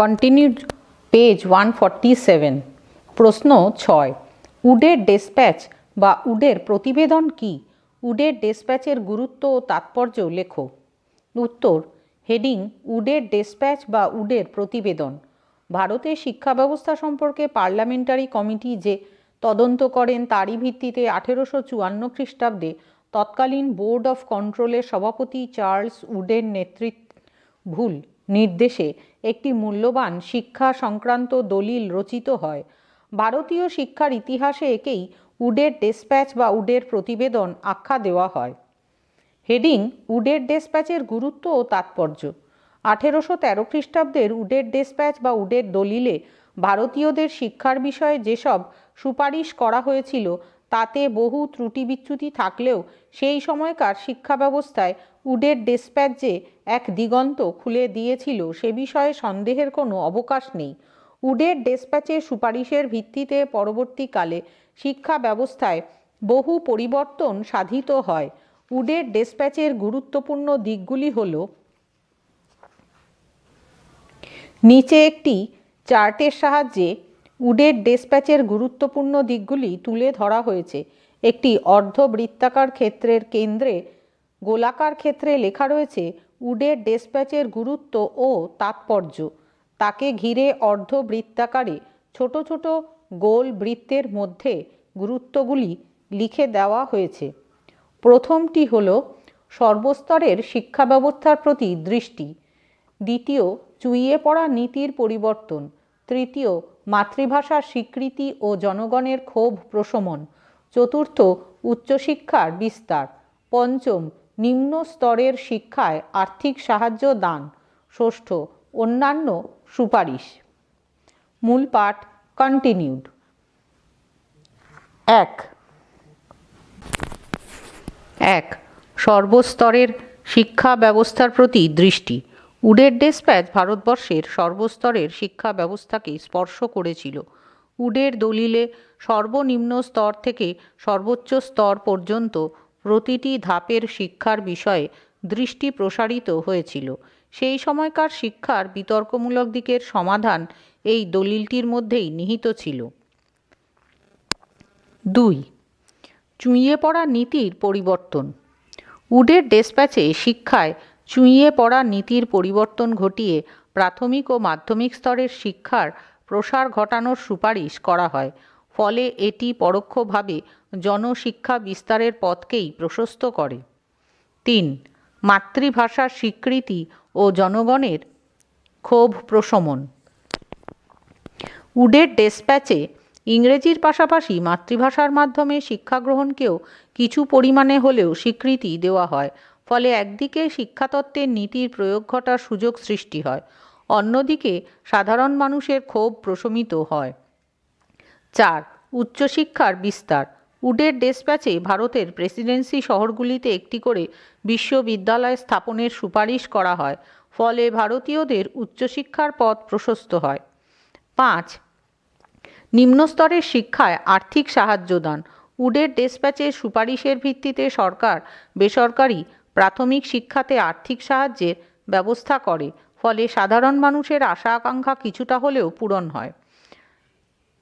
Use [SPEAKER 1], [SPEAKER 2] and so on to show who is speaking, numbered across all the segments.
[SPEAKER 1] Continued page one forty seven প্রশ্ন ছয়, উডের despatch বা উডের প্রতিবেদন কি? উডের ডেসপ্যাচের গুরুত্ব ও তাৎপর্য লেখো। উত্তর, হেডিং, উডের ডেসপ্যাচ বা উডের প্রতিবেদন। ভারতের শিক্ষা ব্যবস্থা সম্পর্কে পার্লামেন্টারি কমিটি যে তদন্ত করেন তারই ভিত্তিতে আঠেরোশো চুয়ান্ন খ্রিস্টাব্দে তৎকালীন বোর্ড অফ কন্ট্রোলের সভাপতি চার্লস উডের নেতৃত্ব, ভুল, নির্দেশে একটি মূল্যবান শিক্ষা সংক্রান্ত দলিল রচিত হয়। ভারতীয় শিক্ষার ইতিহাসে একেই উডের ডেসপ্যাচ বা উডের প্রতিবেদন আখ্যা দেওয়া হয়। হেডিং, উডের ডেসপ্যাচের গুরুত্ব ও তাৎপর্য। আঠেরোশো তেরো খ্রিস্টাব্দের উডের ডেসপ্যাচ বা উডের দলিলে ভারতীয়দের শিক্ষার বিষয়ে যেসব সুপারিশ করা হয়েছিল তাতে বহু ত্রুটি বিচ্যুতি থাকলেও সেই সময়কার শিক্ষা ব্যবস্থায় উডের ডেসপ্যাচ যে এক দিগন্ত খুলে দিয়েছিল সে বিষয়ে সন্দেহের কোনো অবকাশ নেই। উডের ডেসপ্যাচের সুপারিশের ভিত্তিতে পরবর্তীকালে শিক্ষা ব্যবস্থায় বহু পরিবর্তন সাধিত হয়। উডের ডেসপ্যাচের গুরুত্বপূর্ণ দিকগুলি হল নিচে একটি চার্টের সাহায্যে উডের ডেসপ্যাচের গুরুত্বপূর্ণ দিকগুলি তুলে ধরা হয়েছে। একটি অর্ধবৃত্তাকার ক্ষেত্রের কেন্দ্রে গোলাকার ক্ষেত্রে লেখা রয়েছে, উডের ডেসপ্যাচের গুরুত্ব ও তাৎপর্য। তাকে ঘিরে অর্ধবৃত্তাকারে ছোট ছোট গোল বৃত্তের মধ্যে গুরুত্বগুলি লিখে দেওয়া হয়েছে। প্রথমটি হল, সর্বস্তরের শিক্ষা ব্যবস্থার প্রতি দৃষ্টি। দ্বিতীয়, চুইয়ে পড়া নীতির পরিবর্তন। তৃতীয় মাতৃভাষার স্বীকৃতি ও জনগণের ক্ষোভ প্রশমন। চতুর্থ, উচ্চশিক্ষার বিস্তার। পঞ্চম, নিম্ন স্তরের শিক্ষায় আর্থিক সাহায্য দান। ষষ্ঠ, অন্যান্য সুপারিশ। মূল পাঠ কন্টিনিউড এক। এক, সর্বস্তরের শিক্ষা ব্যবস্থার প্রতি দৃষ্টি। উডের ডেসপ্যাচ ভারতবর্ষের সর্বস্তরের শিক্ষা ব্যবস্থাকে স্পর্শ করেছিল। উডের দলিলে সর্বনিম্ন স্তর থেকে সর্বোচ্চ স্তর পর্যন্ত প্রতিটি ধাপের শিক্ষার বিষয়ে দৃষ্টি প্রসারিত হয়েছিল। সেই সময়কার শিক্ষার বিতর্কমূলক দিকের সমাধান এই দলিলটির মধ্যেই নিহিত ছিল। দুই, চুঁইয়ে পড়া নীতির পরিবর্তন। উডের ডেসপ্যাচে শিক্ষায় চুঁইয়ে পড়া নীতির পরিবর্তন ঘটিয়ে প্রাথমিক ও মাধ্যমিক স্তরের শিক্ষার প্রসার ঘটানোর সুপারিশ করা হয়। ফলে এটি পরোক্ষভাবে জনশিক্ষা বিস্তারের পথকেই প্রশস্ত করে। তিন, মাতৃভাষার স্বীকৃতি ও জনগণের ক্ষোভ প্রশমন। উডের ডেসপ্যাচে ইংরেজির পাশাপাশি মাতৃভাষার মাধ্যমে শিক্ষা গ্রহণকেও কিছু পরিমাণে হলেও স্বীকৃতি দেওয়া হয়। ফলে একদিকে শিক্ষাতত্ত্বের নীতির প্রয়োগ ঘটার সুযোগ সৃষ্টি হয়, অন্যদিকে সাধারণ মানুষের ক্ষোভ প্রশমিত হয়। চার, উচ্চশিক্ষার বিস্তার। উডের ডেসপ্যাচে ভারতের প্রেসিডেন্সি শহরগুলিতে একটি করে বিশ্ববিদ্যালয় স্থাপনের সুপারিশ করা হয়, ফলে ভারতীয়দের উচ্চশিক্ষার পথ প্রশস্ত হয়। পাঁচ, নিম্নস্তরের শিক্ষায় আর্থিক সাহায্য দান। উডের ডেসপ্যাচের সুপারিশের ভিত্তিতে সরকার, বেসরকারি প্রাথমিক শিক্ষাতে আর্থিক সাহায্যের ব্যবস্থা করে, ফলে সাধারণ মানুষের আশা আকাঙ্ক্ষা কিছুটা হলেও পূরণ হয়।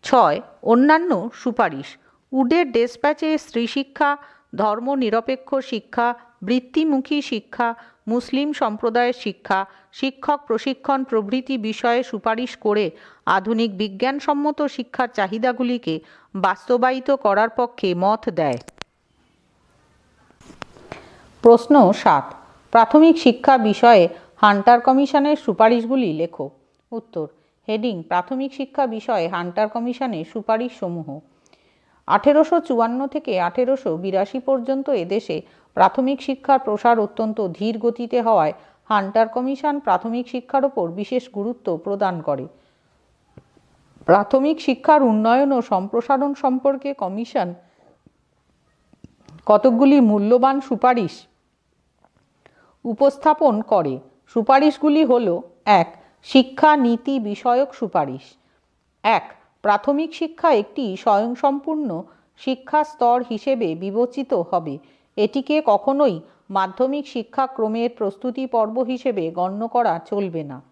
[SPEAKER 1] ছয়, অন্যান্য সুপারিশ। উডের ডেসপ্যাচে স্ত্রী শিক্ষা ধর্ম নিরপেক্ষ শিক্ষা, বৃত্তিমুখী শিক্ষা, মুসলিম সম্প্রদায়ের শিক্ষা, শিক্ষক প্রশিক্ষণ প্রভৃতি বিষয়ে সুপারিশ করে আধুনিক বিজ্ঞানসম্মত শিক্ষার চাহিদাগুলিকে বাস্তবায়িত করার পক্ষে মত দেয়। প্রশ্ন সাত। প্রাথমিক শিক্ষা বিষয়ে হান্টার কমিশনের সুপারিশগুলি লেখো। উত্তর, হেডিং, প্রাথমিক শিক্ষা বিষয়ে হান্টার কমিশনের সুপারিশ সমূহ আঠেরোশো চুয়ান্ন থেকে আঠেরোশো বিরাশি পর্যন্ত এদেশে প্রাথমিক শিক্ষার প্রসার অত্যন্ত ধীর গতিতে হওয়ায় হান্টার কমিশন প্রাথমিক শিক্ষার ওপর বিশেষ গুরুত্ব প্রদান করে। প্রাথমিক শিক্ষার উন্নয়ন ও সম্প্রসারণ সম্পর্কে কমিশন কতকগুলি মূল্যবান সুপারিশ উপস্থাপন করে। সুপারিশগুলি হল, এক, শিক্ষা নীতি বিষয়ক সুপারিশ। এক, প্রাথমিক শিক্ষা একটি স্বয়ংসম্পূর্ণ শিক্ষা স্তর হিসেবে বিবেচিত হবে। এটিকে কখনোই মাধ্যমিক শিক্ষাক্রমের প্রস্তুতি পর্ব হিসেবে গণ্য করা চলবে না।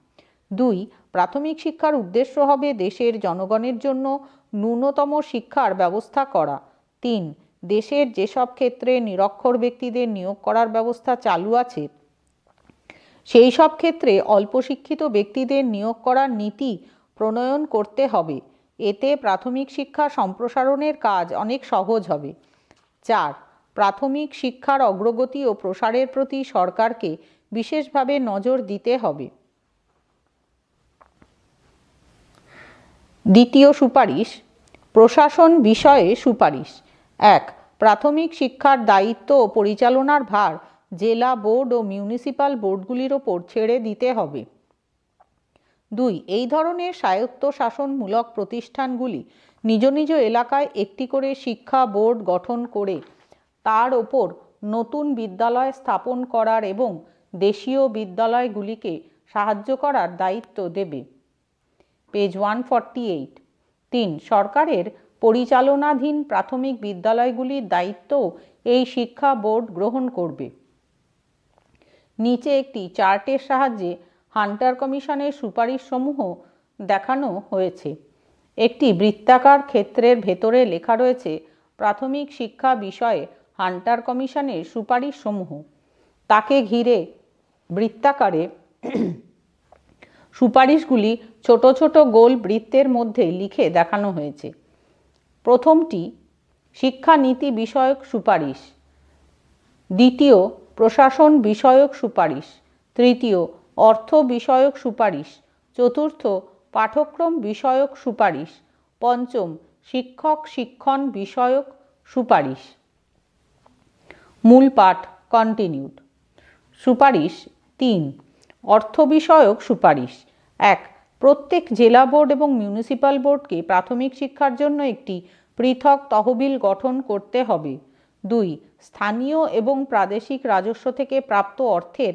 [SPEAKER 1] দুই, প্রাথমিক শিক্ষার উদ্দেশ্য হবে দেশের জনগণের জন্য ন্যূনতম শিক্ষার ব্যবস্থা করা। তিন, দেশের যেসব ক্ষেত্রে নিরক্ষর ব্যক্তিদের নিয়োগ করার ব্যবস্থা চালু আছে সেই সব ক্ষেত্রে অল্প শিক্ষিত ব্যক্তিদের নিয়োগ করার নীতি প্রণয়ন করতে হবে। এতে প্রাথমিক শিক্ষা সম্প্রসারণের কাজ অনেক সহজ হবে। চার, প্রাথমিক শিক্ষার অগ্রগতি ও প্রসারের প্রতি সরকারকে বিশেষভাবে নজর দিতে হবে। দ্বিতীয় সুপারিশ, প্রশাসন বিষয়ে সুপারিশ। এক, প্রাথমিক শিক্ষার দায়িত্ব ও পরিচালনার ভার জেলা বোর্ড ও মিউনিসিপাল বোর্ডগুলির ওপর ছেড়ে দিতে হবে। দুই, এই ধরনের স্বায়ত্তশাসনমূলক প্রতিষ্ঠানগুলি নিজ নিজ এলাকায় একটি করে শিক্ষা বোর্ড গঠন করে তার ওপর নতুন বিদ্যালয় স্থাপন করার এবং দেশীয় বিদ্যালয়গুলিকে সাহায্য করার দায়িত্ব দেবে। পেজ ওয়ান ফর্টি এইট, তিন, সরকারের পরিচালনাধীন প্রাথমিক বিদ্যালয়গুলির দায়িত্ব এই শিক্ষা বোর্ড গ্রহণ করবে। নিচে একটি চার্টের সাহায্যে হান্টার কমিশনের সুপারিশসমূহ দেখানো হয়েছে। একটি বৃত্তাকার ক্ষেত্রের ভেতরে লেখা রয়েছে, প্রাথমিক শিক্ষা বিষয়ে হান্টার কমিশনের সুপারিশসমূহ। তাকে ঘিরে বৃত্তাকারে সুপারিশগুলি ছোট ছোট গোল বৃত্তের মধ্যে লিখে দেখানো হয়েছে। প্রথমটি, শিক্ষানীতি বিষয়ক সুপারিশ। দ্বিতীয় প্রশাসন বিষয়ক সুপারিশ। তৃতীয়, অর্থ বিষয়ক সুপারিশ। চতুর্থ পাঠক্রম বিষয়ক সুপারিশ। পঞ্চম, শিক্ষক শিক্ষণ বিষয়ক সুপারিশ। মূল পাঠ কন্টিনিউড সুপারিশ, তিন, অর্থ বিষয়ক সুপারিশ। এক, প্রত্যেক জেলা বোর্ড এবং মিউনিসিপ্যাল বোর্ডকে প্রাথমিক শিক্ষার জন্য একটি পৃথক তহবিল গঠন করতে হবে। দুই, স্থানীয় এবং প্রাদেশিক রাজস্ব থেকে প্রাপ্ত অর্থের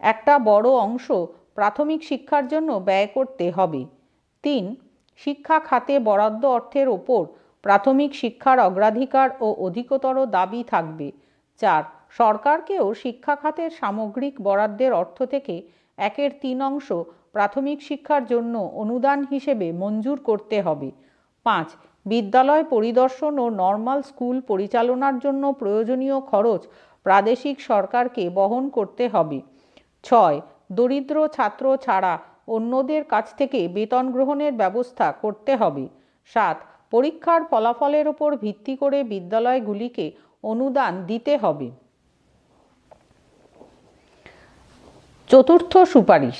[SPEAKER 1] একটা বড় অংশ প্রাথমিক শিক্ষার জন্য ব্যয় করতে হবে। তিন, শিক্ষা খাতে বরাদ্দ অর্থের ওপর প্রাথমিক শিক্ষার অগ্রাধিকার ও অধিকতর দাবি থাকবে। চার, সরকারকেও শিক্ষা খাতের সামগ্রিক বরাদ্দের অর্থ থেকে একের তিন অংশ প্রাথমিক শিক্ষার জন্য অনুদান হিসেবে মঞ্জুর করতে হবে। পাঁচ বিদ্যালয় পরিদর্শন ও নর্মাল স্কুল পরিচালনার জন্য প্রয়োজনীয় খরচ প্রাদেশিক সরকারকে বহন করতে হবে। ছয়, দরিদ্র ছাত্র ছাড়া অন্যদের কাছ থেকে বেতন গ্রহণের ব্যবস্থা করতে হবে। সাত, পরীক্ষার ফলাফলের ওপর ভিত্তি করে বিদ্যালয়গুলিকে অনুদান দিতে হবে। চতুর্থ সুপারিশ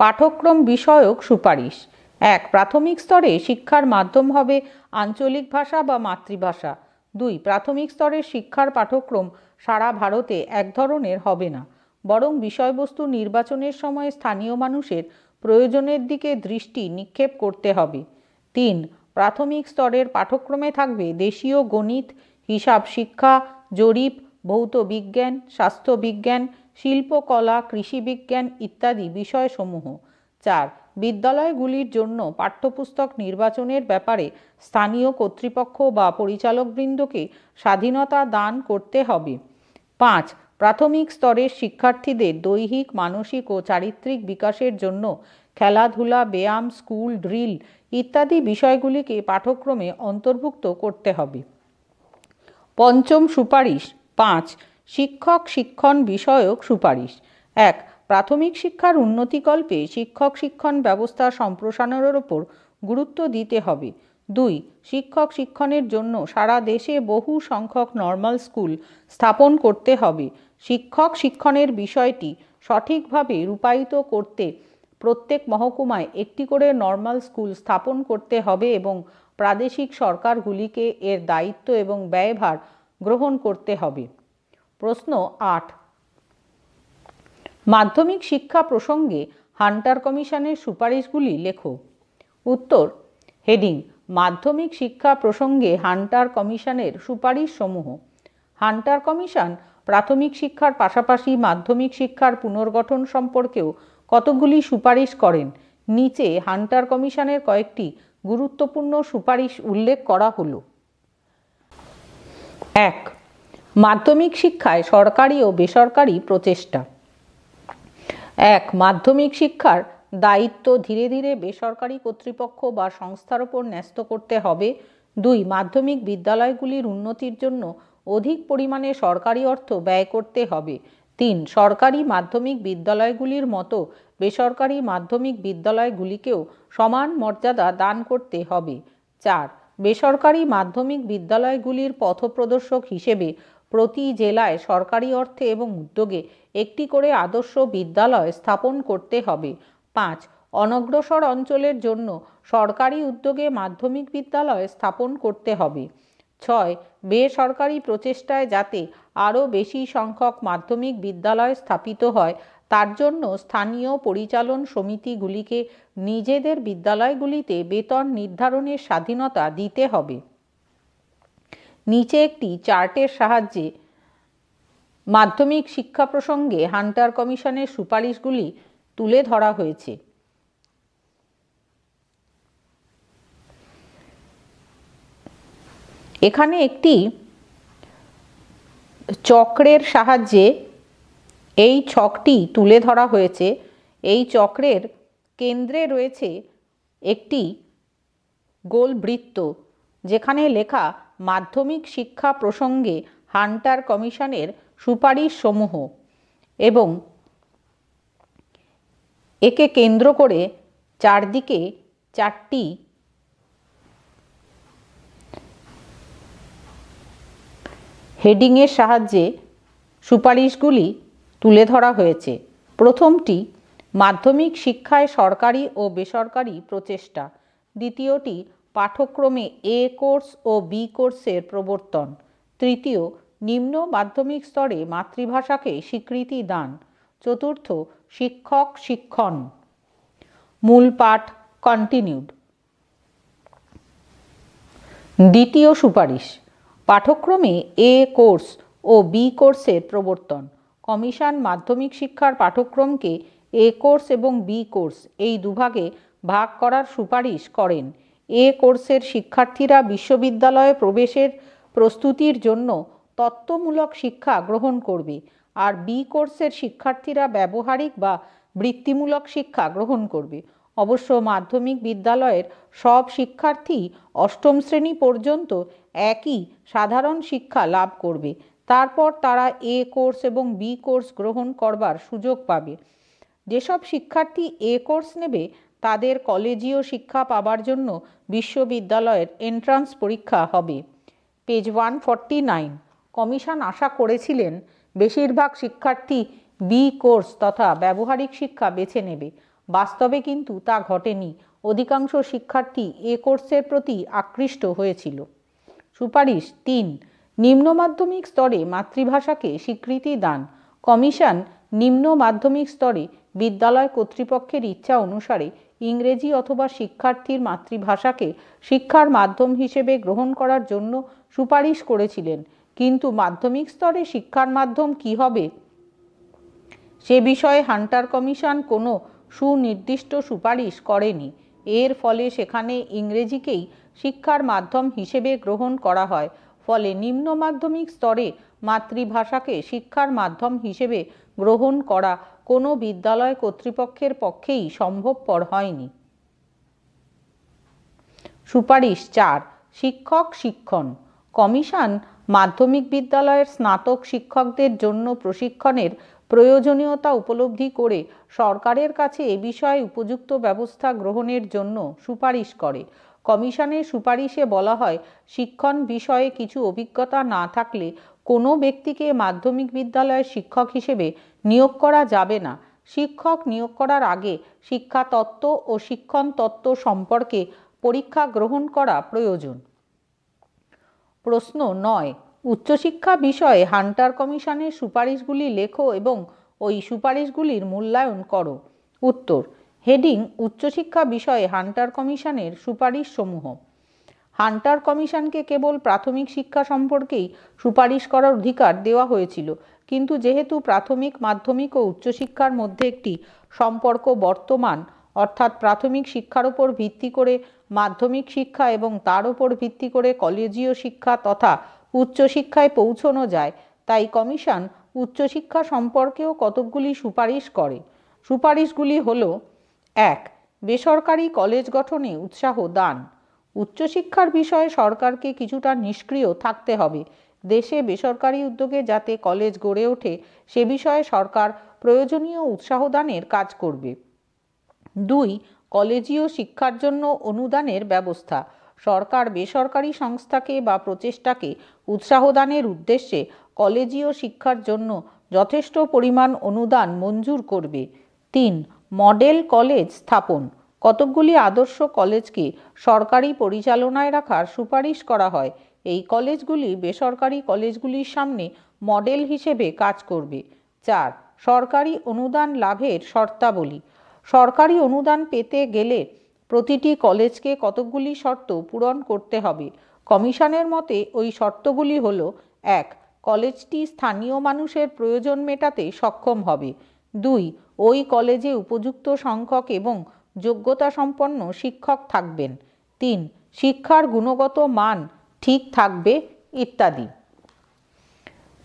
[SPEAKER 1] পাঠক্রম বিষয়ক সুপারিশ। এক, প্রাথমিক স্তরে শিক্ষার মাধ্যম হবে আঞ্চলিক ভাষা বা মাতৃভাষা। দুই, প্রাথমিক স্তরের শিক্ষার পাঠক্রম সারা ভারতে এক ধরনের হবে না। বরং বিষয়বস্তু নির্বাচনের সময় স্থানীয় মানুষের প্রয়োজনের দিকে দৃষ্টি নিক্ষেপ করতে হবে। তিন, প্রাথমিক স্তরের পাঠক্রমে থাকবে দেশীয় গণিত, হিসাব শিক্ষা, জরিপ, ভৌত বিজ্ঞান, স্বাস্থ্য বিজ্ঞান, শিল্পকলা কৃষিবিজ্ঞান ইত্যাদি বিষয়সমূহ। চার বিদ্যালয়গুলির জন্য পাঠ্যপুস্তক নির্বাচনের ব্যাপারে স্থানীয় কর্তৃপক্ষ বা পরিচালকবৃন্দকে স্বাধীনতা দান করতে হবে। পাঁচ, প্রাথমিক স্তরের শিক্ষার্থীদের দৈহিক, মানসিক ও চারিত্রিক বিকাশের জন্য খেলাধুলা, ব্যায়াম, স্কুল, ড্রিল ইত্যাদি বিষয়গুলিকে পাঠক্রমে অন্তর্ভুক্ত করতে হবে। পঞ্চম সুপারিশ, পাঁচ, শিক্ষক শিক্ষণ বিষয়ক সুপারিশ। এক প্রাথমিক শিক্ষার উন্নতিকল্পে শিক্ষক শিক্ষণ ব্যবস্থা সম্প্রসারণের ওপর গুরুত্ব দিতে হবে। দুই, শিক্ষক শিক্ষণের জন্য সারা দেশে বহু সংখ্যক নর্মাল স্কুল স্থাপন করতে হবে। শিক্ষক শিক্ষণের বিষয়টি সঠিকভাবে রূপায়িত করতে প্রত্যেক মহকুমায় একটি করে নর্মাল স্কুল স্থাপন করতে হবে এবং প্রাদেশিক সরকারগুলিকে এর দায়িত্ব এবং ব্যয়ভার গ্রহণ করতে হবে। প্রশ্ন আট মাধ্যমিক শিক্ষা প্রসঙ্গে হান্টার কমিশনের সুপারিশগুলি লেখো। উত্তর, হেডিং, মাধ্যমিক শিক্ষা প্রসঙ্গে হান্টার কমিশনের সুপারিশ সমূহ হান্টার কমিশন প্রাথমিক শিক্ষার পাশাপাশি মাধ্যমিক শিক্ষার পুনর্গঠন সম্পর্কেও কতগুলি সুপারিশ করেন। নিচে হান্টার কমিশনের কয়েকটি গুরুত্বপূর্ণ সুপারিশ উল্লেখ করা হলো। এক, মাধ্যমিক শিক্ষায় সরকারি ও বেসরকারি প্রচেষ্টা। এক, মাধ্যমিক শিক্ষার দায়িত্ব ধীরে ধীরে বেসরকারি কর্তৃপক্ষ বা সংস্থার ওপর ন্যস্ত করতে হবে। দুই, মাধ্যমিক বিদ্যালয়গুলির উন্নতির জন্য অধিক পরিমাণে সরকারি অর্থ ব্যয় করতে হবে। তিন, সরকারি মাধ্যমিক বিদ্যালয়গুলির মতো বেসরকারি মাধ্যমিক বিদ্যালয়গুলিকেও সমান মর্যাদা দান করতে হবে। চার, বেসরকারি মাধ্যমিক বিদ্যালয়গুলির পথপ্রদর্শক হিসেবে প্রতি জেলায় সরকারি অর্থে এবং উদ্যোগে একটি করে আদর্শ বিদ্যালয় স্থাপন করতে হবে। পাঁচ, অনগ্রসর অঞ্চলের জন্য সরকারি উদ্যোগে মাধ্যমিক বিদ্যালয় স্থাপন করতে হবে। ছয়, বেসরকারি প্রচেষ্টায় যাতে আরও বেশি সংখ্যক মাধ্যমিক বিদ্যালয় স্থাপিত হয়, তার জন্য স্থানীয় পরিচালন সমিতিগুলিকে নিজেদের বিদ্যালয়গুলিতে বেতন নির্ধারণের স্বাধীনতা দিতে হবে। নিচে একটি চার্টের সাহায্যে মাধ্যমিক শিক্ষা প্রসঙ্গে হান্টার কমিশনের সুপারিশগুলি তুলে ধরা হয়েছে। এখানে একটি চক্রের সাহায্যে এই ছকটি তুলে ধরা হয়েছে। এই চক্রের কেন্দ্রে রয়েছে একটি গোল বৃত্ত, যেখানে লেখা, মাধ্যমিক শিক্ষা প্রসঙ্গে হান্টার কমিশনের সুপারিশ সমূহ এবং একে কেন্দ্র করে চারদিকে চারটি হেডিংয়ের সাহায্যে সুপারিশগুলি তুলে ধরা হয়েছে। প্রথমটি, মাধ্যমিক শিক্ষায় সরকারি ও বেসরকারি প্রচেষ্টা। দ্বিতীয়টি, পাঠ্যক্রমে এ কোর্স ও বি কোর্সের প্রবর্তন। তৃতীয় নিম্ন মাধ্যমিক স্তরে মাতৃভাষাকে স্বীকৃতি দান। চতুর্থ, শিক্ষক শিক্ষণ। মূল পাঠ কন্টিনিউড দ্বিতীয় সুপারিশ, পাঠ্যক্রমে এ কোর্স ও বি কোর্সের প্রবর্তন। কমিশন মাধ্যমিক শিক্ষার পাঠ্যক্রমকে এ কোর্স এবং বি কোর্স এই দুভাগে ভাগ করার সুপারিশ করেন। এ কোর্সের শিক্ষার্থীরা বিশ্ববিদ্যালয়ে প্রবেশের প্রস্তুতির জন্য তত্ত্বমূলক শিক্ষা গ্রহণ করবে আর বি কোর্সের শিক্ষার্থীরা ব্যবহারিক বা বৃত্তিমূলক শিক্ষা গ্রহণ করবে। অবশ্য মাধ্যমিক বিদ্যালয়ের সব শিক্ষার্থী অষ্টম শ্রেণি পর্যন্ত একই সাধারণ শিক্ষা লাভ করবে। তারপর তারা এ কোর্স এবং বি কোর্স গ্রহণ করবার সুযোগ পাবে। যেসব শিক্ষার্থী এ কোর্স নেবে, তাদের কলেজীয় শিক্ষা পাবার জন্য বিশ্ববিদ্যালয়ের এন্ট্রান্স পরীক্ষা হবে। Page one forty nine commission আশা করেছিলেন বেশিরভাগ শিক্ষার্থী বি কোর্স তথা ব্যবহারিক শিক্ষা বেছে নেবে। বাস্তবে কিন্তু তা ঘটেনি। অধিকাংশ শিক্ষার্থী এ কোর্সের প্রতি আকৃষ্ট হয়েছিল। সুপারিশ তিন, নিম্ন মাধ্যমিক স্তরে মাতৃভাষাকে স্বীকৃতি দান। কমিশন নিম্ন মাধ্যমিক স্তরে বিদ্যালয় কর্তৃপক্ষের ইচ্ছা অনুসারে ইংরেজি অথবা শিক্ষার্থীর মাতৃভাষাকে শিক্ষার মাধ্যম হিসেবে গ্রহণ করার জন্য সুপারিশ করেছিলেন। কিন্তু মাধ্যমিক স্তরে শিক্ষার মাধ্যম কি হবে? সে বিষয়ে হান্টার কমিশন কোনো সুনির্দিষ্ট সুপারিশ করেনি। এর ফলে সেখানে ইংরেজিকেই শিক্ষার মাধ্যম হিসেবে গ্রহণ করা হয়। ফলে নিম্ন মাধ্যমিক স্তরে মাতৃভাষাকে শিক্ষার মাধ্যম হিসেবে গ্রহণ করা কোনো বিদ্যালয় কর্তৃপক্ষের পক্ষেই সম্ভবপর হয়নি। সুপারিশ চার, শিক্ষক শিক্ষণ। কমিশন মাধ্যমিক বিদ্যালয়ের স্নাতক শিক্ষকদের জন্য প্রশিক্ষণের প্রয়োজনীয়তা উপলব্ধি করে সরকারের কাছে এ বিষয়ে উপযুক্ত ব্যবস্থা গ্রহণের জন্য সুপারিশ করে। কমিশনের সুপারিশে বলা হয়, শিক্ষণ বিষয়ে কিছু অভিজ্ঞতা না থাকলে কোনো ব্যক্তিকে মাধ্যমিক বিদ্যালয়ের শিক্ষক হিসেবে নিয়োগ করা যাবে না। শিক্ষক নিয়োগ করার আগে শিক্ষা তত্ত্ব ও শিক্ষণ তত্ত্ব সম্পর্কে পরীক্ষা গ্রহণ করা প্রয়োজন। প্রশ্ন নয়। উচ্চশিক্ষা বিষয়ে হান্টার কমিশনের সুপারিশগুলি লেখো এবং ওই সুপারিশগুলির মূল্যায়ন করো। উত্তর, হেডিং, উচ্চশিক্ষা বিষয়ে হান্টার কমিশনের সুপারিশসমূহ। হান্টার কমিশনকে কেবল প্রাথমিক শিক্ষা সম্পর্কেই সুপারিশ করার অধিকার দেওয়া হয়েছিল, কিন্তু যেহেতু প্রাথমিক, মাধ্যমিক ও উচ্চশিক্ষার মধ্যে একটি সম্পর্ক বর্তমান, অর্থাৎ প্রাথমিক শিক্ষার উপর ভিত্তি করে মাধ্যমিক শিক্ষা এবং তার উপর ভিত্তি করে কলেজীয় শিক্ষা তথা উচ্চশিক্ষায় পৌঁছানো যায়। তাই কমিশন উচ্চশিক্ষা সম্পর্কেও কতকগুলি সুপারিশ করে। সুপারিশগুলি হল, এক, বেসরকারি কলেজ গঠনে উৎসাহ দান। উচ্চশিক্ষার বিষয়ে সরকারকে কিছুটা নিষ্ক্রিয় থাকতে হবে। দেশে বেসরকারি উদ্যোগে যাতে কলেজ গড়ে ওঠে, সে বিষয়ে সরকার প্রয়োজনীয় উৎসাহ দানের কাজ করবে। দুই কলেজীয় শিক্ষার জন্য অনুদানের ব্যবস্থা। সরকার বেসরকারি সংস্থাকে বা প্রচেষ্টাকে উৎসাহদানের উদ্দেশ্যে কলেজীয় শিক্ষার জন্য যথেষ্ট পরিমাণ অনুদান মঞ্জুর করবে। তিন, মডেল কলেজ স্থাপন। কতকগুলি আদর্শ কলেজকে সরকারি পরিচালনায় রাখার সুপারিশ করা হয়। এই কলেজগুলি বেসরকারি কলেজগুলির সামনে মডেল হিসেবে কাজ করবে। চার, সরকারি অনুদান লাভের শর্তাবলী। সরকারি অনুদান পেতে গেলে প্রতিটি কলেজকে কতকগুলি শর্ত পূরণ করতে হবে। কমিশনের মতে, ওই শর্তগুলি হল, এক, কলেজটি স্থানীয় মানুষের প্রয়োজন মেটাতে সক্ষম হবে। দুই, ওই কলেজে উপযুক্ত সংখ্যক এবং যোগ্যতা সম্পন্ন শিক্ষক থাকবেন। তিন, শিক্ষার গুণগত মান ঠিক থাকবে, ইত্যাদি।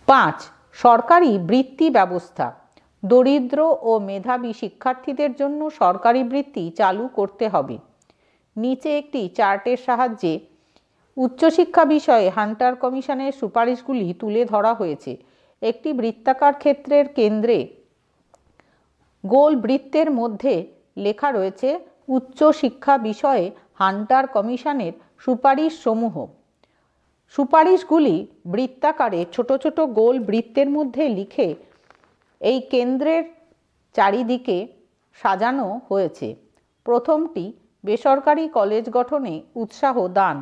[SPEAKER 1] পাঁচ, সরকারি বৃত্তি ব্যবস্থা। দরিদ্র ও মেধাবী শিক্ষার্থীদের জন্য সরকারি বৃত্তি চালু করতে হবে। নিচে একটি চার্টের সাহায্যে উচ্চশিক্ষা বিষয়ে হান্টার কমিশনের সুপারিশগুলি তুলে ধরা হয়েছে। একটি বৃত্তাকার ক্ষেত্রের কেন্দ্রে গোল বৃত্তের মধ্যে লেখা রয়েছে, উচ্চশিক্ষা বিষয়ে হান্টার কমিশনের সুপারিশ সমূহ সুপারিশগুলি বৃত্তাকারে ছোট ছোট গোল বৃত্তের মধ্যে লিখে এই কেন্দ্রের চারিদিকে সাজানো হয়েছে। প্রথমটি বেসরকারি কলেজ গঠনে উৎসাহ দান,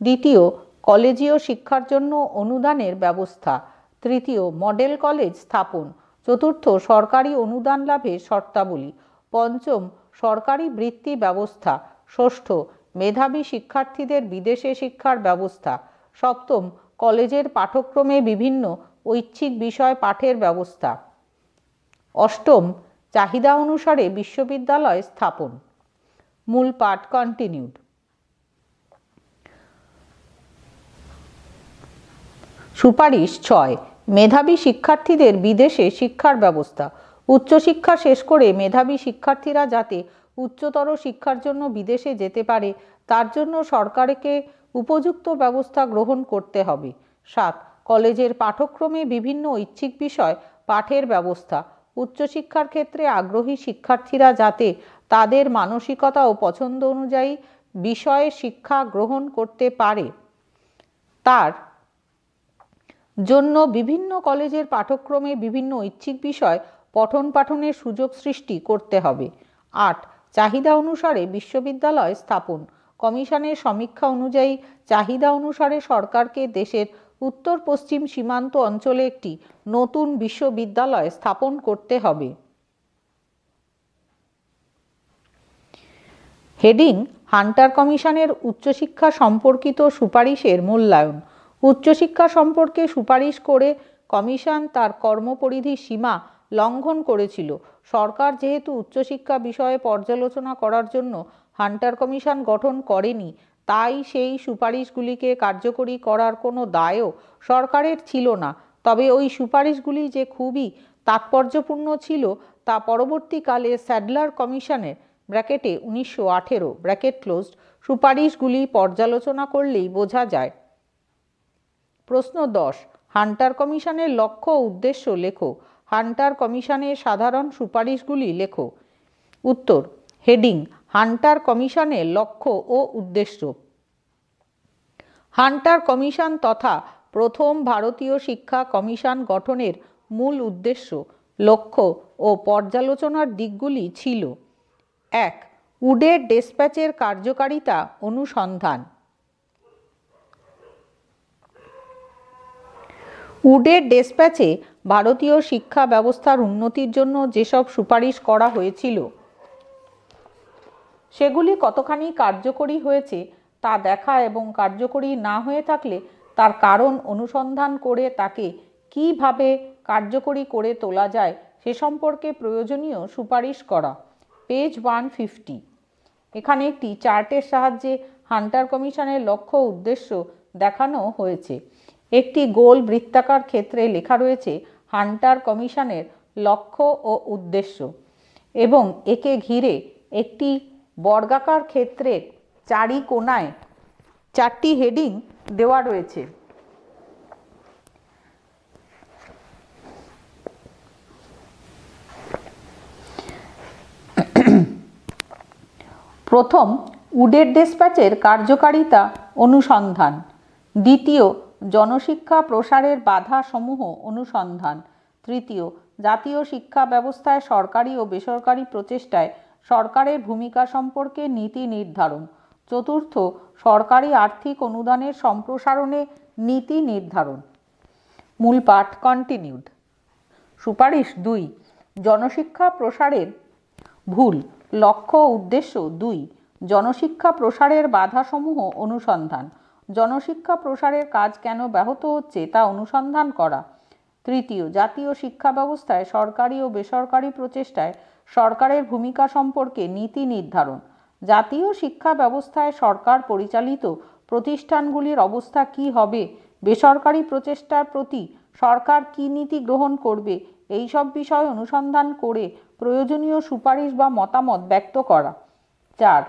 [SPEAKER 1] দ্বিতীয় কলেজীয় শিক্ষার জন্য অনুদানের ব্যবস্থা, তৃতীয় মডেল কলেজ স্থাপন, চতুর্থ সরকারি অনুদান লাভের শর্তাবলী, পঞ্চম সরকারি বৃত্তি ব্যবস্থা, ষষ্ঠ মেধাবী শিক্ষার্থীদের বিদেশে শিক্ষার ব্যবস্থা, সপ্তম কলেজের পাঠক্রমে বিভিন্ন ঐচ্ছিক বিষয় পাঠের ব্যবস্থা। অষ্টম, চাহিদা অনুসারে বিশ্ববিদ্যালয় স্থাপন। মূল পাঠ কন্টিনিউড সুপারিশ ছয়, মেধাবী শিক্ষার্থীদের বিদেশে শিক্ষার ব্যবস্থা। উচ্চশিক্ষা শেষ করে মেধাবী শিক্ষার্থীরা যাতে উচ্চতর শিক্ষার জন্য বিদেশে যেতে পারে, তার জন্য সরকারকে উপযুক্ত ব্যবস্থা গ্রহণ করতে হবে। সাত, কলেজের পাঠ্যক্রমে বিভিন্ন ঐচ্ছিক বিষয়, পাঠের ব্যবস্থা। উচ্চশিক্ষার ক্ষেত্রে আগ্রহী শিক্ষার্থীরা যাতে তাদের মানসিকতা ও পছন্দ অনুযায়ী বিষয়ে শিক্ষা গ্রহণ করতে পারে। তার জন্য বিভিন্ন কলেজের পাঠ্যক্রমে বিভিন্ন ঐচ্ছিক বিষয় পঠন পাঠনের সুযোগ সৃষ্টি করতে হবে। আট, চাহিদা অনুসারে বিশ্ববিদ্যালয় স্থাপন। কমিশনের সমীক্ষা অনুযায়ী চাহিদা অনুসারে সরকারকে দেশের উত্তর পশ্চিম সীমান্ত অঞ্চলে একটি নতুন বিশ্ববিদ্যালয় স্থাপন করতে হবে। হেডিং, হান্টার কমিশনের উচ্চশিক্ষা সম্পর্কিত সুপারিশের মূল্যায়ন। উচ্চশিক্ষা সম্পর্কে সুপারিশ করে কমিশন তার কর্মপরিধি সীমা লঙ্ঘন করেছিল। সরকার যেহেতু উচ্চশিক্ষা বিষয়ে পর্যালোচনা করার জন্য হান্টার কমিশন গঠন করেনি তাই সেই সুপারিশগুলিকে কার্যকরী করার কোনো দায়ও সরকারের ছিল না। তবে ওই সুপারিশগুলি যে খুবই তাৎপর্যপূর্ণ ছিল, তা পরবর্তীকালে স্যাডলার কমিশনের ব্র্যাকেটে উনিশশো আঠেরো ব্র্যাকেট ক্লোজড সুপারিশগুলি পর্যালোচনা করলেই বোঝা যায়। প্রশ্ন দশ, হান্টার কমিশনের লক্ষ্য উদ্দেশ্য লেখো। হান্টার কমিশনের সাধারণ সুপারিশগুলি লেখো। উত্তর, হেডিং হান্টার কমিশনের লক্ষ্য ও উদ্দেশ্য। হান্টার কমিশন তথা প্রথম ভারতীয় শিক্ষা কমিশন গঠনের মূল উদ্দেশ্য, লক্ষ্য ও পর্যালোচনার দিকগুলি ছিল। এক, উডের ডেসপ্যাচের কার্যকারিতা অনুসন্ধান। উডের ডেসপ্যাচে ভারতীয় শিক্ষা ব্যবস্থার উন্নতির জন্য যেসব সুপারিশ করা হয়েছিল সেগুলি কতখানি কার্যকরী হয়েছে তা দেখা এবং কার্যকরী না হয়ে থাকলে তার কারণ অনুসন্ধান করে তাকে কীভাবে কার্যকরী করে তোলা যায় সে সম্পর্কে প্রয়োজনীয় সুপারিশ করা। Page one fifty. এখানে একটি চার্টের সাহায্যে হান্টার কমিশনের লক্ষ্য উদ্দেশ্য দেখানো হয়েছে। একটি গোল বৃত্তাকার ক্ষেত্রে লেখা রয়েছে, হান্টার কমিশনের লক্ষ্য ও উদ্দেশ্য এবং একে ঘিরে একটি বর্গাকার ক্ষেত্রের চারি কোণায় চারটি হেডিং দেওয়া রয়েছে। প্রথম, উডের ডেসপ্যাচের কার্যকারিতা অনুসন্ধান। দ্বিতীয়, জনশিক্ষা প্রসারের বাধাসমূহ অনুসন্ধান। তৃতীয়, জাতীয় শিক্ষা ব্যবস্থায় সরকারি ও বেসরকারি প্রচেষ্টায় সরকারের ভূমিকা সম্পর্কে নীতি নির্ধারণ। চতুর্থ, সরকারি আর্থিক অনুদানের সম্প্রসারণে নীতি নির্ধারণ। মূল পাঠ কন্টিনিউড সুপারিশ দুই, জনশিক্ষা প্রসারের ভুল। লক্ষ্য উদ্দেশ্য দুই, জনশিক্ষা প্রসারের বাধাসমূহ অনুসন্ধান। জনশিক্ষা প্রসারের কাজ কেন ব্যাহত হচ্ছে তা অনুসন্ধান করা। তৃতীয়, জাতীয় শিক্ষা ব্যবস্থায় সরকারি ও বেসরকারি প্রচেষ্টায় সরকারের ভূমিকা সম্পর্কে নীতি নির্ধারণ। জাতীয় শিক্ষা ব্যবস্থায় সরকার পরিচালিত প্রতিষ্ঠানগুলির অবস্থা কী হবে? বেসরকারি প্রচেষ্টার প্রতি সরকার কী নীতি গ্রহণ করবে? এই সব বিষয় অনুসন্ধান করে প্রয়োজনীয় সুপারিশ বা মতামত ব্যক্ত করা। চার,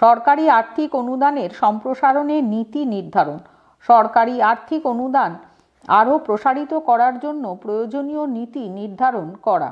[SPEAKER 1] সরকারি আর্থিক অনুদানের সম্প্রসারণে নীতি নির্ধারণ। সরকারি আর্থিক অনুদান আরও প্রসারিত করার জন্য প্রয়োজনীয় নীতি নির্ধারণ করা।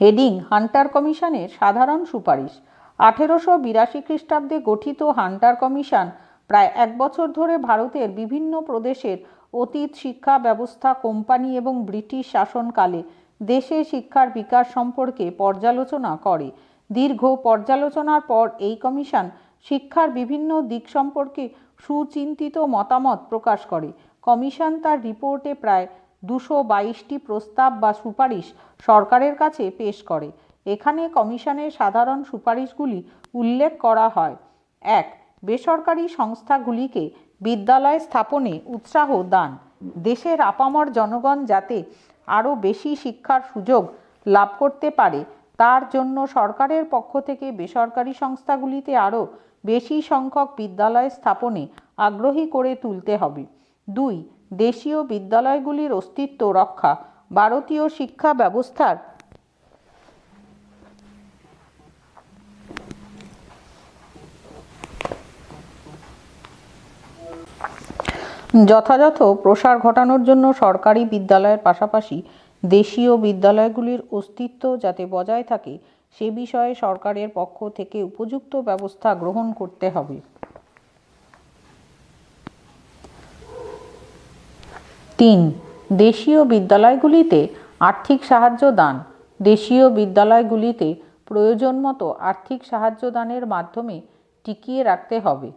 [SPEAKER 1] হেডিং হান্টার কমিশনের সাধারণ সুপারিশ। আঠেরোশো বিরাশি খ্রিস্টাব্দে গঠিত হান্টার কমিশন প্রায় এক বছর ধরে ভারতের বিভিন্ন প্রদেশের অতীত শিক্ষা ব্যবস্থা, কোম্পানি এবং ব্রিটিশ শাসনকালে দেশে শিক্ষার বিকাশ সম্পর্কে পর্যালোচনা করে। দীর্ঘ পর্যালোচনার পর এই কমিশন শিক্ষার বিভিন্ন দিক সম্পর্কে সুচিন্তিত মতামত প্রকাশ করে। কমিশন তার রিপোর্টে প্রায় দুশো বাইশটি প্রস্তাব বা সুপারিশ সরকারের কাছে পেশ করে। এখানে কমিশনের সাধারণ সুপারিশগুলি উল্লেখ করা হয়। এক, বেসরকারি সংস্থাগুলিকে বিদ্যালয় স্থাপনে উৎসাহ দান। দেশের আপামর জনগণ যাতে আরও বেশি শিক্ষার সুযোগ লাভ করতে পারে, তার জন্য সরকারের পক্ষ থেকে বেসরকারি সংস্থাগুলিতে আরও বেশি সংখ্যক বিদ্যালয় স্থাপনে আগ্রহী করে তুলতে হবে। দুই দেশীয় বিদ্যালয়গুলির অস্তিত্ব রক্ষা ভারতীয় শিক্ষা ব্যবস্থার যথাযথ প্রসার ঘটানোর জন্য সরকারি বিদ্যালয়ের পাশাপাশি দেশীয় বিদ্যালয়গুলির অস্তিত্ব যাতে বজায় থাকে, সে বিষয়ে সরকারের পক্ষ থেকে উপযুক্ত ব্যবস্থা গ্রহণ করতে হবে। তিন, দেশীয় বিদ্যালয়গুলিতে আর্থিক সাহায্য দান। দেশীয় বিদ্যালয়গুলিতে প্রয়োজন মতো আর্থিক সাহায্য দানের মাধ্যমে টিকিয়ে রাখতে হবে।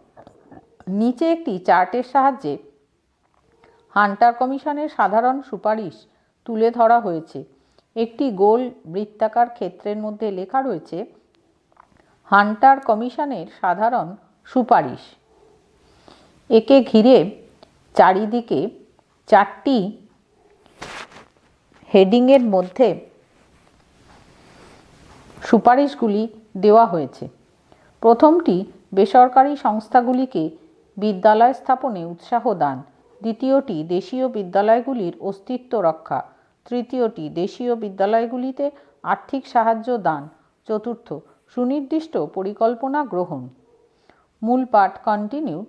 [SPEAKER 1] নিচে একটি চার্টের সাহায্যে হান্টার কমিশনের সাধারণ সুপারিশ তুলে ধরা হয়েছে। একটি গোল বৃত্তাকার ক্ষেত্রের মধ্যে লেখা রয়েছে, হান্টার কমিশনের সাধারণ সুপারিশ। একে ঘিরে চারিদিকে চারটি হেডিংয়ের মধ্যে সুপারিশগুলি দেওয়া হয়েছে। প্রথমটি, বেসরকারি সংস্থাগুলিকে বিদ্যালয় স্থাপনে উৎসাহ দান। দ্বিতীয়টি, দেশীয় বিদ্যালয়গুলির অস্তিত্ব রক্ষা। তৃতীয়টি, দেশীয় বিদ্যালয়গুলিতে আর্থিক সাহায্য দান। চতুর্থ, সুনির্দিষ্ট পরিকল্পনা গ্রহণ। মূল পাঠ কন্টিনিউড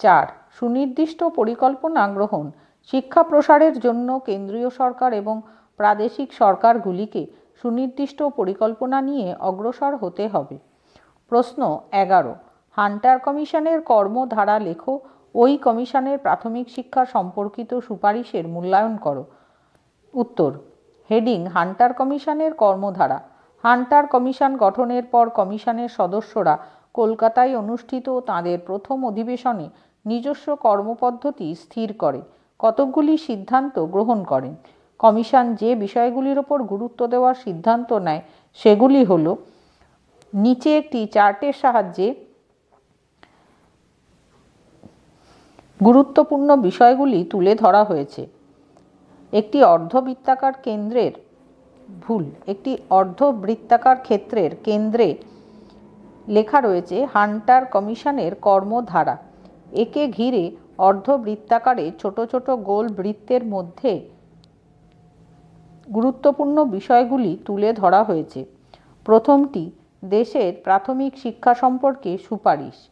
[SPEAKER 1] চার, সুনির্দিষ্ট পরিকল্পনা গ্রহণ, শিক্ষা প্রসারের জন্য কেন্দ্রীয় সরকার এবং প্রাদেশিক সরকারগুলিকে সুনির্দিষ্ট পরিকল্পনা নিয়ে অগ্রসর হতে হবে। প্রশ্ন এগারো, হান্টার কমিশনের কর্মধারা লেখো, ওই কমিশনের প্রাথমিক শিক্ষা সম্পর্কিত সুপারিশের মূল্যায়ন করো। উত্তর, হেডিং, হান্টার কমিশনের কর্মধারা। হান্টার কমিশন গঠনের পর কমিশনের সদস্যরা কলকাতায় অনুষ্ঠিত তাঁদের প্রথম অধিবেশনে নিজস্ব কর্মপদ্ধতি স্থির করে, কতকগুলি সিদ্ধান্ত গ্রহণ করেন কমিশন যে বিষয়গুলির ওপর গুরুত্ব দেওয়ার সিদ্ধান্ত নেয়, সেগুলি হল, নিচে একটি চার্টের সাহায্যে গুরুত্বপূর্ণ বিষয়গুলি তুলে ধরা হয়েছে। একটি অর্ধবৃত্তাকার কেন্দ্রের ভুল, একটি অর্ধবৃত্তাকার ক্ষেত্রের কেন্দ্রে লেখা রয়েছে, হান্টার কমিশনের কর্মধারা। একে ঘিরে অর্ধবৃত্তাকারে ছোট ছোট গোল বৃত্তের মধ্যে গুরুত্বপূর্ণ বিষয়গুলি তুলে ধরা হয়েছে। প্রথমটি, দেশের প্রাথমিক শিক্ষা সম্পর্কে সুপারিশ।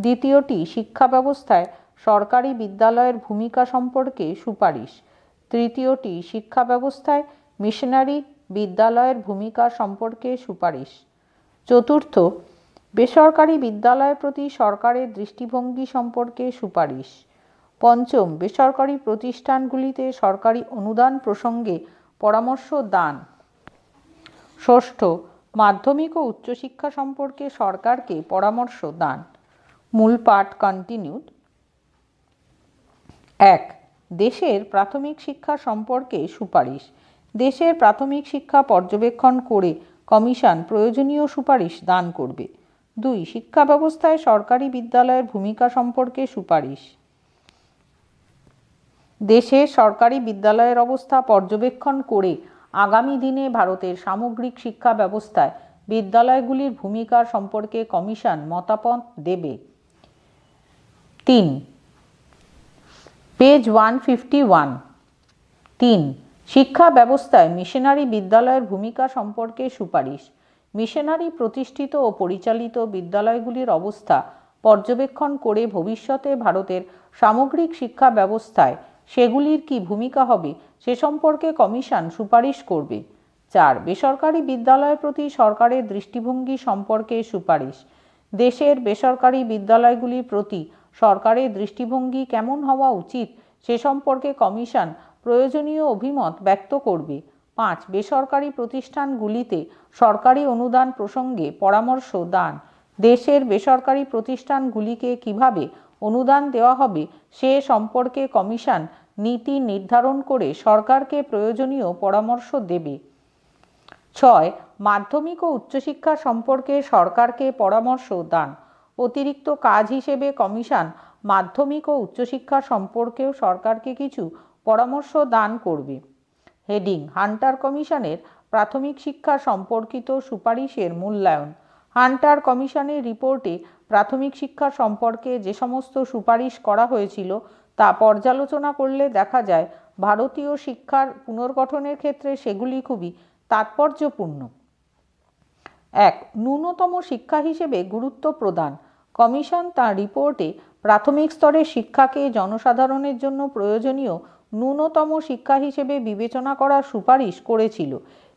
[SPEAKER 1] দ্বিতীয়টি, শিক্ষা ব্যবস্থায় সরকারি বিদ্যালয়ের ভূমিকা সম্পর্কে সুপারিশ। তৃতীয়টি, শিক্ষা ব্যবস্থায় মিশনারি বিদ্যালয়ের ভূমিকা সম্পর্কে সুপারিশ। চতুর্থ বেসরকারি বিদ্যালয়ের প্রতি সরকারের দৃষ্টিভঙ্গি সম্পর্কে সুপারিশ। পঞ্চম, বেসরকারি প্রতিষ্ঠানগুলিতে সরকারি অনুদান প্রসঙ্গে পরামর্শ দান। ষষ্ঠ, মাধ্যমিক ও উচ্চশিক্ষা সম্পর্কে সরকারকে পরামর্শ দান। মূল পাঠ কন্টিনিউড এক, দেশের প্রাথমিক শিক্ষা সম্পর্কে সুপারিশ। দেশের প্রাথমিক শিক্ষা পর্যবেক্ষণ করে কমিশন প্রয়োজনীয় সুপারিশ দান করবে। দুই শিক্ষা ব্যবস্থায় সরকারি বিদ্যালয়ের ভূমিকা সম্পর্কে সুপারিশ। দেশে সরকারি বিদ্যালয়ের অবস্থা পর্যবেক্ষণ করে আগামী দিনে ভারতের সামগ্রিক শিক্ষা ব্যবস্থায় বিদ্যালয়গুলির ভূমিকা সম্পর্কে কমিশন মতামত দেবে। তিন, পেজ ওয়ান ফিফটি ওয়ান। তিন, শিক্ষা ব্যবস্থায় মিশনারি বিদ্যালয়ের ভূমিকা সম্পর্কে সুপারিশ। মিশনারি প্রতিষ্ঠিত ও পরিচালিত বিদ্যালয়গুলির অবস্থা পর্যবেক্ষণ করে ভবিষ্যতে ভারতের সামগ্রিক শিক্ষা ব্যবস্থায় সেগুলির কি ভূমিকা হবে সে সম্পর্কে কমিশন সুপারিশ করবে। চার, বেসরকারি বিদ্যালয়ের প্রতি সরকারের দৃষ্টিভঙ্গি সম্পর্কে সুপারিশ। দেশের বেসরকারি বিদ্যালয়গুলির প্রতি সরকারের দৃষ্টিভঙ্গি কেমন হওয়া উচিত সে সম্পর্কে কমিশন প্রয়োজনীয় অভিমত ব্যক্ত করবে। পাঁচ, বেসরকারি প্রতিষ্ঠানগুলিতে সরকারি অনুদান প্রসঙ্গে পরামর্শ দান। দেশের বেসরকারি প্রতিষ্ঠানগুলিকে কীভাবে অনুদান দেওয়া হবে সে সম্পর্কে কমিশন নীতি নির্ধারণ করে সরকারকে প্রয়োজনীয় পরামর্শ দেবে। ছয়, মাধ্যমিক ও উচ্চশিক্ষা সম্পর্কে সরকারকে পরামর্শ দান। অতিরিক্ত কাজ হিসেবে কমিশন মাধ্যমিক ও উচ্চশিক্ষা সম্পর্কেও সরকারকে কিছু পরামর্শ দান করবে। হেডিং, হান্টার কমিশনের প্রাথমিক শিক্ষা সম্পর্কিত সুপারিশের মূল্যায়ন। হান্টার কমিশনের রিপোর্টে প্রাথমিক শিক্ষা সম্পর্কে যে সমস্ত সুপারিশ করা হয়েছিল তা পর্যালোচনা করলে দেখা যায় ভারতীয় শিক্ষার পুনর্গঠনের ক্ষেত্রে সেগুলি খুবই তাৎপর্যপূর্ণ। এক, ন্যূনতম শিক্ষা হিসেবে গুরুত্ব প্রদান। কমিশন তার রিপোর্টে প্রাথমিক স্তরের শিক্ষাকে জনসাধারণের জন্য প্রয়োজনীয় ন্যূনতম শিক্ষা হিসেবে বিবেচনা করার সুপারিশ করেছিল।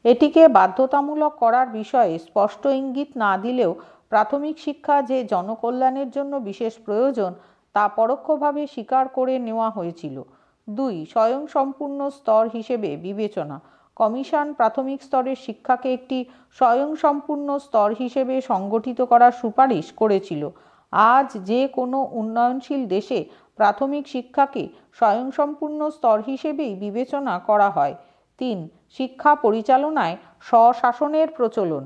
[SPEAKER 1] এটিকে বাধ্যতামূলক করার বিষয়ে স্পষ্ট ইঙ্গিত না দিলেও প্রাথমিক শিক্ষা যে জনকল্যাণের জন্য বিশেষ প্রয়োজন, তা পরোক্ষভাবে স্বীকার করে নেওয়া হয়েছিল। দুই, স্বয়ংসম্পূর্ণ স্তর হিসেবে বিবেচনা। কমিশন প্রাথমিক স্তরের শিক্ষাকে একটি স্বয়ংসম্পূর্ণ স্তর হিসেবে সংগঠিত করার সুপারিশ করেছিল। আজ যে কোনো উন্নয়নশীল দেশে প্রাথমিক শিক্ষাকে স্বয়ংসম্পূর্ণ স্তর হিসেবেই বিবেচনা করা হয়। তিন, শিক্ষা পরিচালনায় স্বশাসনের প্রচলন।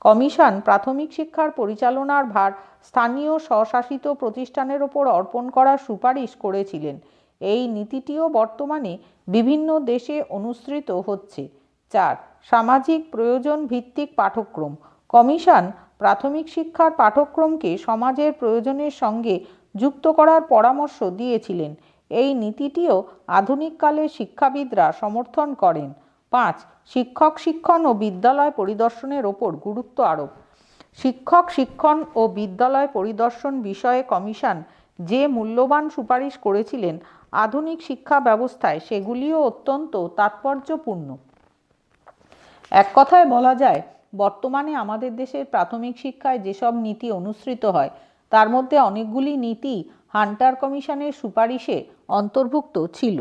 [SPEAKER 1] কমিশন প্রাথমিক শিক্ষার পরিচালনার ভার স্থানীয় স্বশাসিত প্রতিষ্ঠানের ওপর অর্পণ করার সুপারিশ করেছিলেন। এই নীতিটিও বর্তমানে বিভিন্ন দেশে অনুসৃত হচ্ছে। চার, সামাজিক প্রয়োজন ভিত্তিক পাঠ্যক্রম। কমিশন প্রাথমিক শিক্ষার পাঠ্যক্রমকে সমাজের প্রয়োজনের সঙ্গে যুক্ত করার পরামর্শ দিয়েছিলেন। এই নীতিটিও আধুনিককালে শিক্ষাবিদরা সমর্থন করেন। পাঁচ, শিক্ষক শিক্ষণ ও বিদ্যালয় পরিদর্শনের ওপর গুরুত্ব আরোপ। শিক্ষক শিক্ষণ ও বিদ্যালয় পরিদর্শন বিষয়ে কমিশন যে মূল্যবান সুপারিশ করেছিলেন আধুনিক শিক্ষা ব্যবস্থায়, সেগুলিও অত্যন্ত তাৎপর্যপূর্ণ। এক কথায় বলা যায়, বর্তমানে আমাদের দেশের প্রাথমিক শিক্ষায় যেসব নীতি অনুসৃত হয় তার মধ্যে অনেকগুলি নীতি হান্টার কমিশনের সুপারিশে অন্তর্ভুক্ত ছিল।